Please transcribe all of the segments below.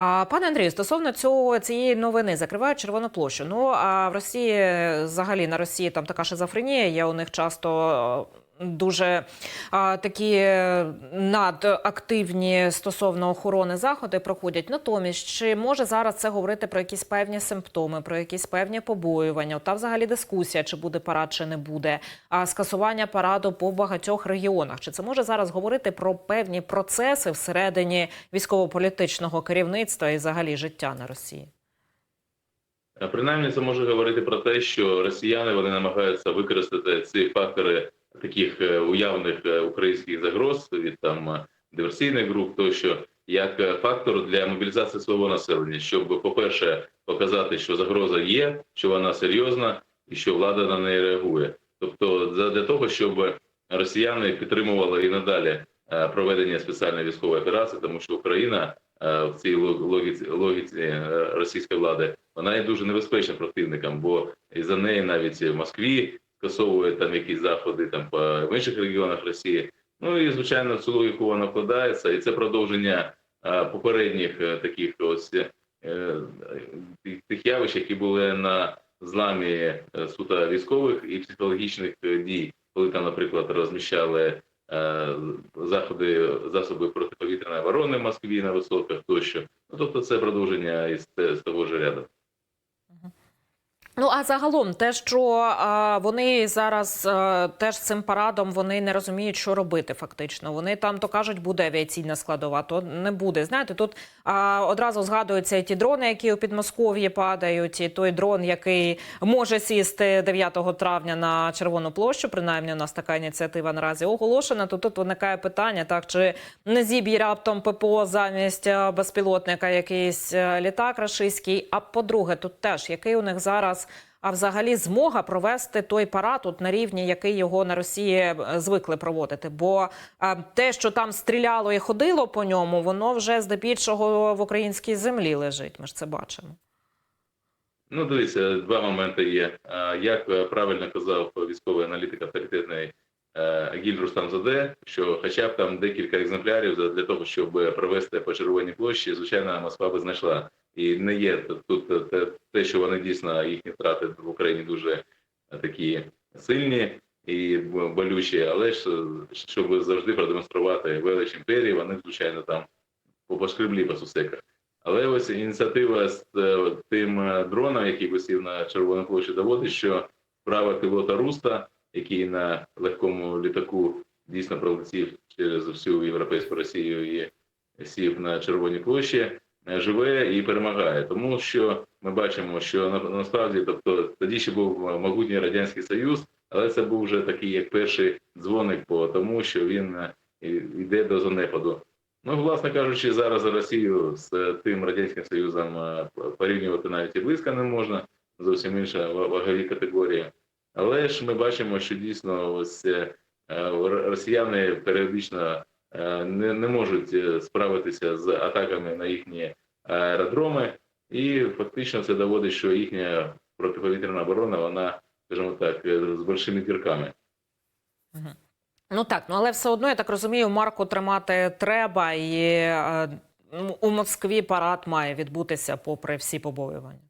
А пане Андрію, стосовно цього цієї новини закривають червону площу. Ну а в Росії взагалі на Росії там така шизофренія. Я у них часто дуже а, такі е, надактивні стосовно охорони заходи проходять. Натомість, чи може зараз це говорити про якісь певні симптоми, про якісь певні побоювання? Та взагалі дискусія, чи буде парад, чи не буде, а скасування параду по багатьох регіонах. Чи це може зараз говорити про певні процеси всередині військово-політичного керівництва і взагалі життя на Росії? Принаймні, це може говорити про те, що росіяни вони намагаються використати ці фактори таких е, уявних е, українських загроз від там е, диверсійних груп, тощо як фактор для мобілізації свого населення, щоб, по-перше, показати, що загроза є, що вона серйозна і що влада на неї реагує. Тобто, для того, щоб росіяни підтримували і надалі проведення спеціальної військової операції, тому що Україна в цій логіці, логіці російської влади вона є дуже небезпечним противником, бо і за неї навіть в Москві скасовує там якісь заходи там по в інших регіонах Росії. Ну і звичайно, цю логіку вона вкладається, і це продовження е, попередніх е, таких ось е, тих- тих явищ, які були на зламі е, суто військових і психологічних е, дій, коли там, наприклад, розміщали е, заходи засоби протиповітряної оборони в Москві на висотах тощо. Ну тобто, це продовження із з того ж ряду. Ну а загалом, те, що а, вони зараз а, теж цим парадом вони не розуміють, що робити. Фактично, вони там то кажуть, буде авіаційна складова, то не буде. Знаєте, тут а, одразу згадуються і ті дрони, які у Підмосков'ї падають, і той дрон, який може сісти 9 травня на Червону площу. Принаймні, у нас така ініціатива наразі оголошена. То тут виникає питання: так чи не зіб'є раптом ППО замість е, безпілотника якийсь е, літак рашистський. А по-друге, тут теж який у них зараз. А взагалі змога провести той парад от на рівні, який його на Росії е, звикли проводити. Бо е, те, що там стріляло і ходило по ньому, воно вже здебільшого в українській землі лежить. Ми ж це бачимо. Ну, дивіться, два моменти є. Як е, правильно казав військовий аналітик авторитетний Гіль Рустам Заде, що хоча б там декілька екземплярів для того, щоб провести по червоній площі, звичайно, Москва би знайшла. І не є тут те, те, що вони дійсно їхні втрати в Україні дуже е, такі сильні і болючі, але ж е, щоб завжди продемонструвати велич імперії, вони звичайно там пошкреблі по сусеках. Але ось ініціатива з е, тим е, дроном, який висів на Червоній площі, доводить, що справа пілота Руста, який на легкому літаку дійсно пролетів через всю європейську Росію і сів на Червоній площі, е, живе і перемагає. Тому що ми бачимо, що на- насправді, тобто тоді ще був могутній радянський союз, але це був вже такий як перший дзвоник по тому, що він е, йде до занепаду. Ну, власне кажучи, зараз Росію з тим радянським союзом е, порівнювати навіть і близько не можна. Зовсім інша вагові категорії. Але ж ми бачимо, що дійсно ось е, росіяни періодично е, не, не можуть е, справитися з атаками на їхні аеродроми, і фактично це доводить, що їхня протиповітряна оборона, вона, скажімо так, е, з большими дірками. Ну так, ну але все одно я так розумію, марку тримати треба, і е, ну, у Москві парад має відбутися попри всі побоювання.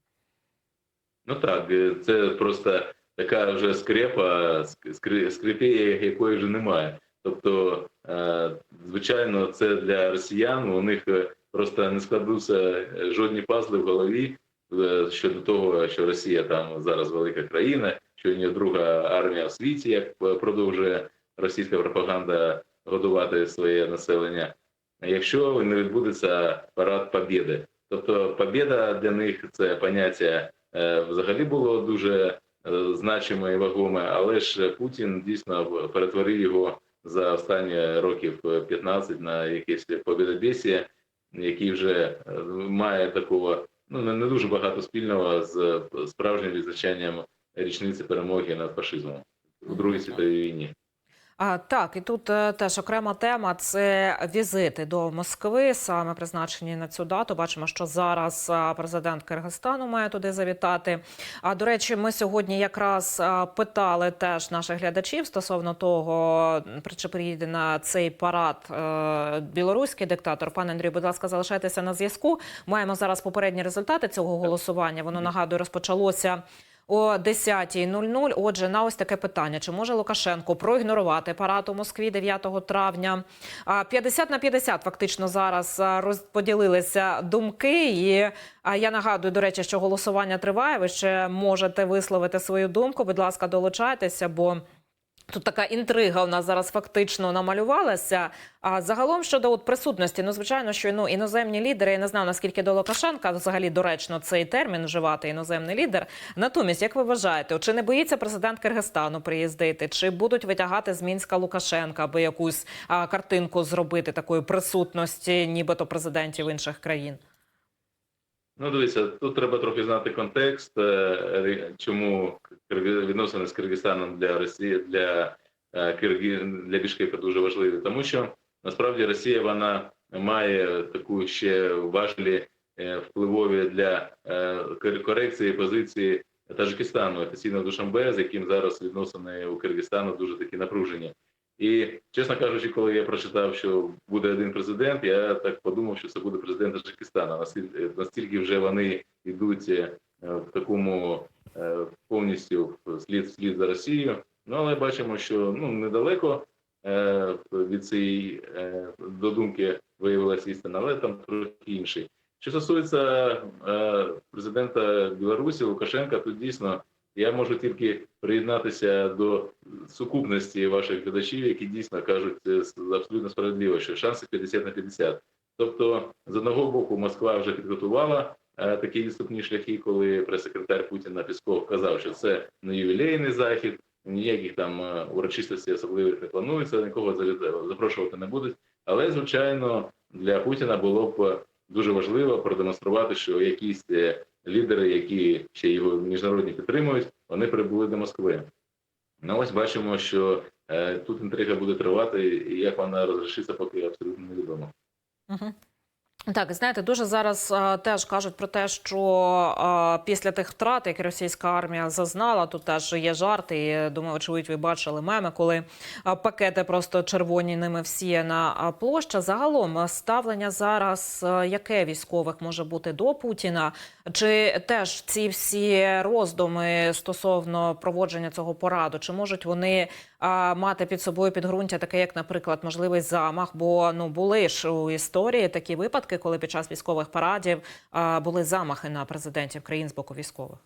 Ну так, е, це просто така вже скрепа, ск- скрипі, якої вже немає. Тобто, е, звичайно, це для росіян. У них е, просто не складуться е, жодні пазли в голові е, щодо того, що Росія там зараз велика країна, що у нього друга армія в світі, як е, продовжує російська пропаганда годувати своє населення. Якщо не відбудеться парад Побєди, тобто Побєда для них це поняття взагалі було дуже значиме і вагоме, але ж Путін дійсно перетворив його за останні років 15 на якесь побєдобєсія, який вже е, має такого ну не, не дуже багато спільного з справжнім відзначанням річниці перемоги над фашизмом у Другій світовій війні. А, так, і тут е, теж окрема тема це візити до Москви, саме призначені на цю дату. Бачимо, що зараз президент Киргизстану має туди завітати. А до речі, ми сьогодні якраз питали теж наших глядачів стосовно того, чи приїде на цей парад е, білоруський диктатор. Пане Андрію, будь ласка, залишайтеся на зв'язку. Маємо зараз попередні результати цього голосування. Воно нагадую розпочалося. О 10.00. Отже, на ось таке питання: чи може Лукашенко проігнорувати парад у Москві 9 травня? А, 50 на 50 фактично зараз розподілилися думки. І я нагадую, до речі, що голосування триває. Ви ще можете висловити свою думку. Будь ласка, долучайтеся, бо. Тут така інтрига у нас зараз фактично намалювалася. А загалом щодо от присутності, ну звичайно, що ну іноземні лідери, я не знаю наскільки до Лукашенка взагалі доречно цей термін вживати іноземний лідер. Натомість, як ви вважаєте, чи не боїться президент Киргизстану приїздити, чи будуть витягати з мінська Лукашенка, аби якусь а, картинку зробити такої присутності, нібито президентів інших країн? Ну, дивіться, тут треба трохи знати контекст, е, чому відносини з Киргизстаном для Росії для е, Кирги для Бішкека дуже важливі, тому що насправді Росія вона має таку ще важливі е, впливові для корекції позиції Таджикистану, офіційно Душанбе, з яким зараз відносини у Киргизстану дуже такі напружені. І чесно кажучи, коли я прочитав, що буде один президент, я так подумав, що це буде президент Таджикистану. Настільки, настільки вже вони йдуть е, в такому е, повністю слід вслід за Росією. Ну але бачимо, що ну недалеко е, від цієї е, додумки виявилася істина, але там трохи інший. Що стосується е, президента Білорусі Лукашенка, то дійсно я можу тільки приєднатися до сукупності ваших глядачів, які дійсно кажуть абсолютно справедливо, що шанси 50 на 50. Тобто, з одного боку, Москва вже підготувала е, такі відступні шляхи, коли прес-секретар Путіна Пісков казав, що це не ювілейний захід, ніяких там е, урочистостей особливих не планується, нікого запрошувати не будуть. Але звичайно для Путіна було б дуже важливо продемонструвати, що якісь е, лідери, які ще його міжнародні підтримують, вони прибули до Москви. Ну ось бачимо, що е, тут інтрига буде тривати, і як вона розрішиться, поки абсолютно невідомо. Угу. Так, знаєте, дуже зараз а, теж кажуть про те, що а, після тих втрат, які російська армія зазнала, тут теж є жарти. І, думаю, очевидь, ви бачили меми, коли а, пакети просто червоні ними всіяна а, площа. Загалом ставлення зараз, а, яке військових може бути до Путіна, чи теж ці всі роздуми стосовно проводження цього пораду, чи можуть вони а, мати під собою підґрунтя, таке як, наприклад, можливий замах? Бо ну були ж у історії такі випадки, коли під час військових парадів були замахи на президентів країн з боку військових.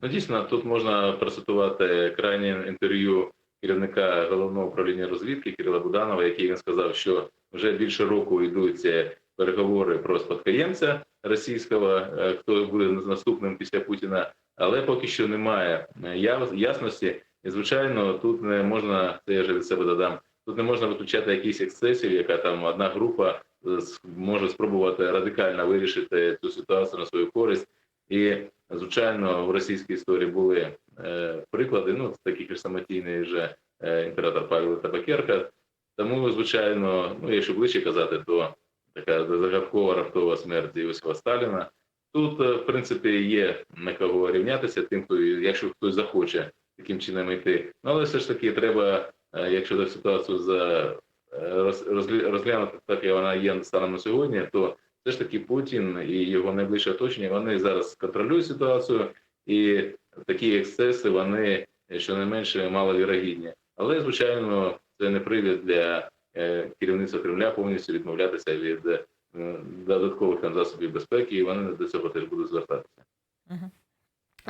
Ну дійсно, тут можна процитувати крайнє інтерв'ю керівника головного управління розвідки Кирила Буданова, який він сказав, що вже більше року йдуть е, переговори про спадкоємця російського, е, хто буде наступним після Путіна, але поки що немає е, ясності. І звичайно, тут не можна це я вже від себе додам. Тут не можна виключати якісь ексцесів, яка там одна група е, може спробувати радикально вирішити цю ситуацію на свою користь. І звичайно, в російській історії були е, приклади. Ну, такий хрестоматійний вже е, імператор Павло Табакерка. Тому, звичайно, ну якщо ближче казати, то така загадкова раптова смерть Іосифа Сталіна. Тут, е, в принципі, є на кого рівнятися, тим, хто якщо хтось захоче таким чином йти. Ну але все ж таки треба, якщо цю ситуацію за е, розглянути так, як вона є станом на сьогодні, то все ж таки Путін і його найближче оточення вони зараз контролюють ситуацію, і такі ексцеси вони щонайменше маловірогідні. Але звичайно, це не привід для е, керівництва Кремля повністю відмовлятися від е, додаткових там засобів безпеки, і вони до цього теж будуть звертатися.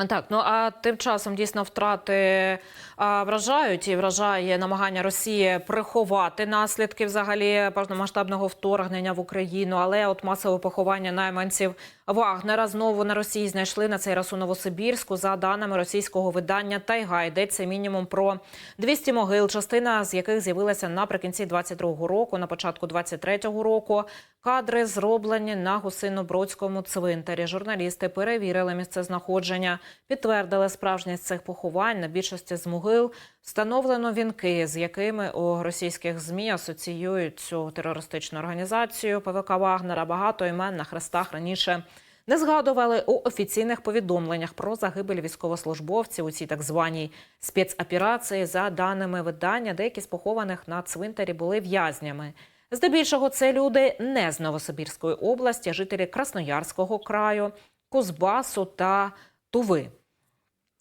Так, ну а тим часом дійсно втрати а, вражають і вражає намагання Росії приховати наслідки взагалі повномасштабного вторгнення в Україну, але от масове поховання найманців Вагнера знову на Росії знайшли на цей раз у Новосибірську. За даними російського видання Тайга йдеться мінімум про 200 могил, частина з яких з'явилася наприкінці 22-го року, на початку 23-го року. Кадри зроблені на Гусино-Бродському цвинтарі. Журналісти перевірили місцезнаходження, підтвердили справжність цих поховань. На більшості з могил встановлено вінки, з якими у російських змі асоціюють цю терористичну організацію ПВК Вагнера. Багато імен на хрестах раніше не згадували у офіційних повідомленнях про загибель військовослужбовців у цій так званій спецоперації. За даними видання, деякі з похованих на цвинтарі були в'язнями. Здебільшого це люди не з Новосибірської області, а жителі Красноярського краю, Кузбасу та Туви.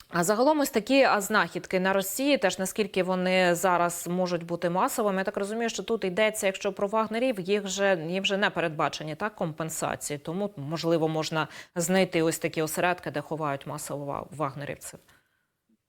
А загалом ось такі знахідки на Росії, теж наскільки вони зараз можуть бути масовими. Я так розумію, що тут йдеться, якщо про вагнерів, їх вже їм вже не передбачені так компенсації. Тому можливо можна знайти ось такі осередки, де ховають масово ва- вагнерівців.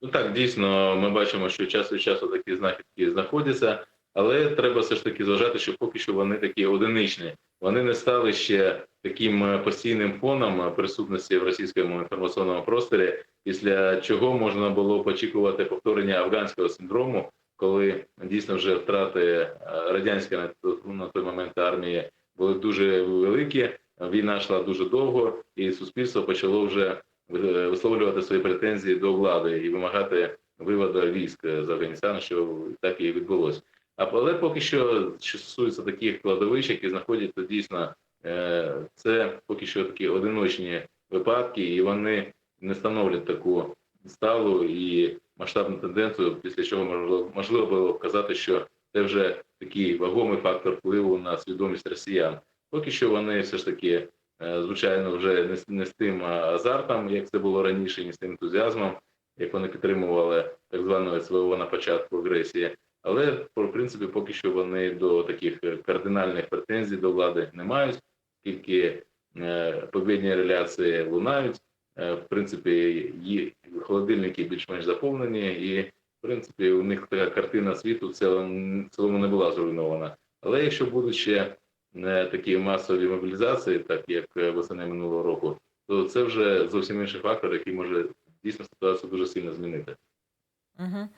Ну так, дійсно, ми бачимо, що час від часу такі знахідки знаходяться, але треба все ж таки зважати, що поки що вони такі одиничні. Вони не стали ще таким е, постійним фоном е, присутності в російському інформаційному просторі, після чого можна було б очікувати повторення афганського синдрому, коли дійсно вже втрати е, радянської на той- момент армії були дуже великі. Війна йшла дуже довго, і суспільство почало вже висловлювати свої претензії до влади і вимагати виводу військ з Афганістану, що так і відбулося. Але поки що, що стосується таких кладовищ, які знаходяться дійсно, е, це поки що такі одиночні випадки, і вони не становлять таку сталу і масштабну тенденцію, після чого можливо можливо було вказати, що це вже такий вагомий фактор впливу на свідомість росіян. Поки що вони все ж таки, е, звичайно, вже не з тим азартом, як це було раніше, не з тим ентузіазмом, як вони підтримували так званого СВО на початку агресії. Але в принципі, поки що вони до таких е, кардинальних претензій до влади не мають, тільки е, повідні реляції лунають. Е, В принципі, її холодильники більш-менш заповнені, і в принципі у них така картина світу в цілому, в цілому не була зруйнована. Але якщо будуть ще такі масові мобілізації, так як восени минулого року, то це вже зовсім інший фактор, який може дійсно ситуацію дуже сильно змінити. Угу.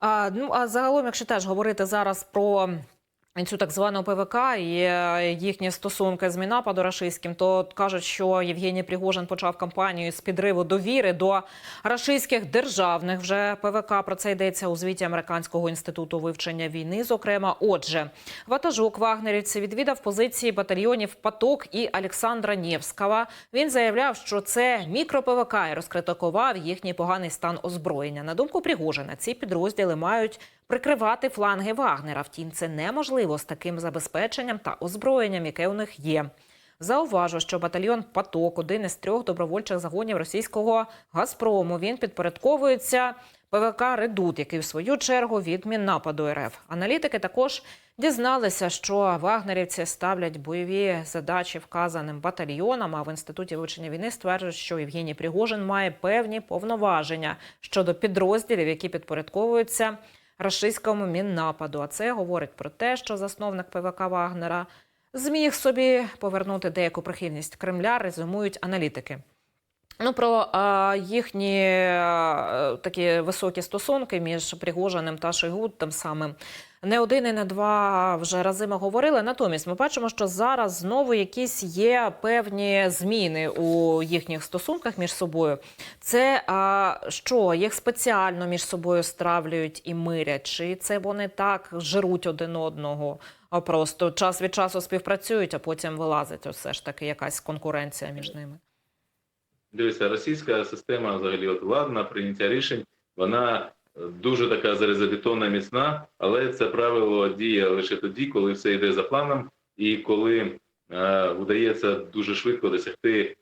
А, ну а загалом, якщо теж говорити зараз про цю так звану ПВК і е, їхні стосунки з Мінападу рашистським, то кажуть, що Євгеній Пригожин почав кампанію з підриву довіри до рашистських державних вже ПВК. Про це йдеться у звіті Американського інституту вивчення війни. Зокрема, отже, ватажок вагнерівців відвідав позиції батальйонів Паток і Олександра Нєвського. Він заявляв, що це мікро-ПВК і розкритикував їхній поганий стан озброєння. На думку Пригожина, ці підрозділи мають прикривати фланги Вагнера. Втім, це неможливо з таким забезпеченням та озброєнням, яке у них є. Зауважу, що батальйон Паток один із трьох добровольчих загонів російського Газпрому. Він підпорядковується ПВК Редут, який в свою чергу відмін нападу РФ. Аналітики також дізналися, що вагнерівці ставлять бойові задачі вказаним батальйонам. А в інституті вивчення війни стверджують, що Євгеній Пригожин має певні повноваження щодо підрозділів, які підпорядковуються рашистському міннападу. А це говорить про те, що засновник ПВК Вагнера зміг собі повернути деяку прихильність Кремля, резюмують аналітики. Ну, про а, їхні а, такі високі стосунки між Пригожиним та Шойгу тим самим не один і не два вже рази ми говорили. Натомість ми бачимо, що зараз знову якісь є певні зміни у їхніх стосунках між собою. Це а, що їх спеціально між собою стравлюють і мирять? Чи це вони так жируть один одного? А просто час від часу співпрацюють, а потім вилазить все ж таки якась конкуренція між ними. Дивіться, російська система взагалі от владна прийняття рішень, вона дуже така залізобетонна, міцна, але це правило діє лише тоді, коли все йде за планом, і коли е, вдається дуже швидко досягти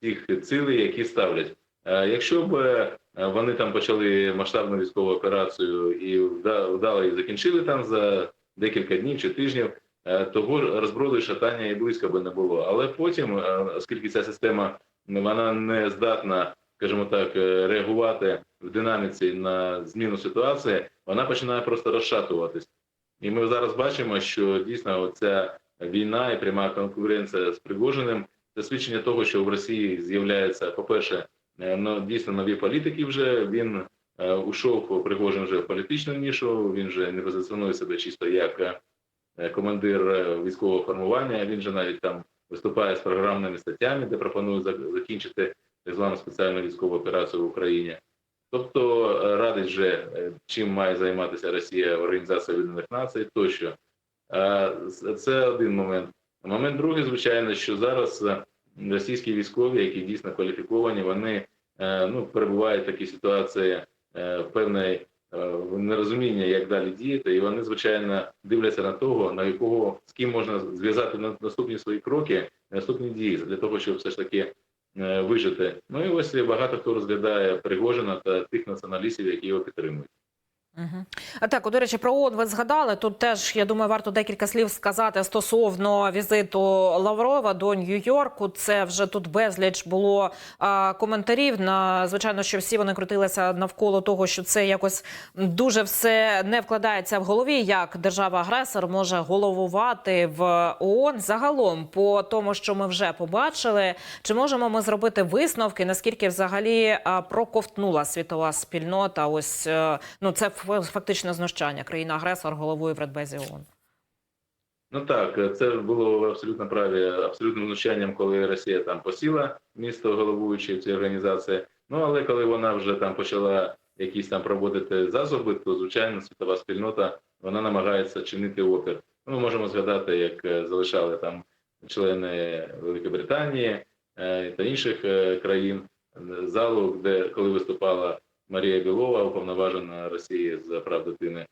тих цілей, які ставлять. Е, якщо б е, вони там почали масштабну військову операцію і вда- вдало її закінчили там за декілька днів чи тижнів, е, того розброду і шатання і близько би не було. Але потім, е, оскільки ця система вона не здатна, скажімо так, е, реагувати в динаміці на зміну ситуації, вона починає просто розшатуватись. І ми зараз бачимо, що дійсно ця війна і пряма конкуренція з Пригожиним це свідчення того, що в Росії з'являється, по-перше, ну, дійсно нові політики. Вже він е, ушов Пригожин вже в політичну нішу. Він вже не позиціонує себе чисто як командир військового формування. Він же навіть там виступає з програмними статтями, де пропонує закінчити так звану спеціальну військову операцію в Україні. Тобто е, радить вже, е, чим має займатися Росія Організація Об'єднаних Націй тощо. Е, Це один момент. Момент другий, звичайно, що зараз російські військові, які дійсно кваліфіковані, вони ну, перебувають в такій ситуації певної нерозуміння, як далі діяти, і вони, звичайно, дивляться на того, на якого з ким можна зв'язати наступні свої кроки, наступні дії для того, щоб все ж таки вижити. Ну і ось багато хто розглядає Пригожина та тих націоналістів, які його підтримують. А так, до речі, про ООН ви згадали. Тут теж я думаю, варто декілька слів сказати стосовно візиту Лаврова до Нью-Йорку. Це вже тут безліч було а, коментарів. На звичайно, що всі вони крутилися навколо того, що це якось дуже все не вкладається в голові. Як держава-агресор може головувати в ООН загалом по тому, що ми вже побачили. Чи можемо ми зробити висновки? Наскільки взагалі проковтнула світова спільнота? Ось е, ну це ф- фактично знущання. Країна-агресор головою в Радбезі ООН. Ну так, це було абсолютно праві абсолютним знущанням, коли Росія там посіла місто головуючи в цій організації. Ну але коли вона вже там почала якісь там проводити засоби, то звичайно світова спільнота вона намагається чинити опір. Ну, Ми можемо згадати, як е, залишали там члени Великої Британії е, та інших е, країн залу, де коли виступала Марія Білова, уповноважена Росії з прав дитини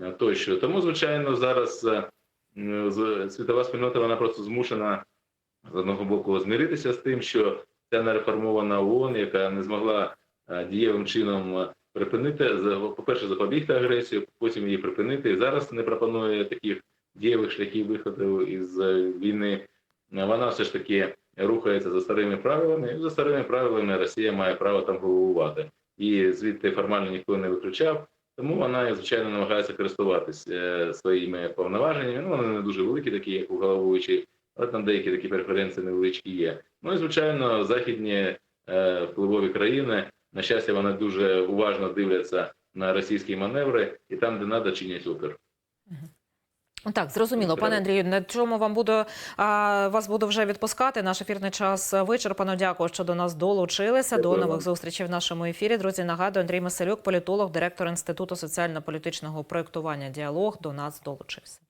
е, тощо. Тому, звичайно, зараз. е, світова спільнота вона просто змушена з одного боку змиритися з тим, що ця нереформована ООН, яка не змогла е, дієвим чином припинити, по-перше, запобігти агресію, потім її припинити. І зараз не пропонує таких дієвих шляхів виходу із війни. Вона все ж таки рухається за старими правилами, і за старими правилами Росія має право там головувати. І звідти формально ніхто не виключав. Тому вона, звичайно, намагається користуватись е, своїми повноваженнями. Ну, вони не дуже великі, такі, як у головуючій, але там деякі такі преференції невеличкі є. Ну і звичайно, західні е, впливові країни, на щастя, вони дуже уважно дивляться на російські маневри, і там, де треба, чинять опір. Так, зрозуміло, пане Андрію. На чому вам буду а, вас буду вже відпускати? Наш ефірний час вичерпано. Дякую, що до нас долучилися. Дякую До нових зустрічей в нашому ефірі. Друзі, нагадую, Андрій Маселюк, політолог, директор інституту соціально-політичного проєктування діалог, до нас долучився.